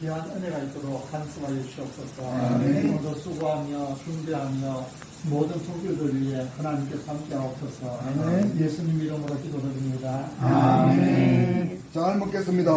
귀한 은혜가 있도록 간수하여 주시옵소서. 아멘. 오늘도 수고하며 준비하며 모든 성교들 위해 하나님께서 함께하옵소서. 아멘. 예수님 이름으로 기도드립니다. 아멘. 잘 먹겠습니다.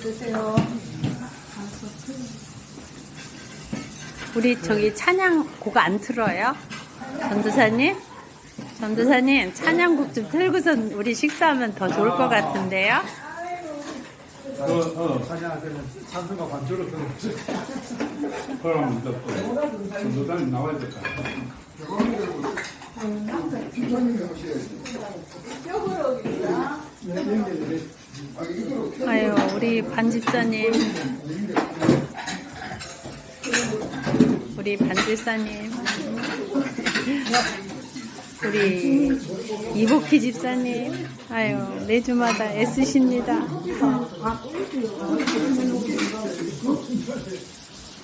드세요. 우리 저기 찬양 곡 안 틀어요? 전도사님? 전도사님 찬양곡 좀 틀고서 우리 식사하면 더 좋을 것 같은데요? 어, 어, 때는 찬송가 반주로 들어오죠. 그럼 이제 또 전도사님 나와야 될까? 아유 우리 반집사님. 우리 반집사님. 우리 이복희 집사님. 아유 매주마다 애쓰십니다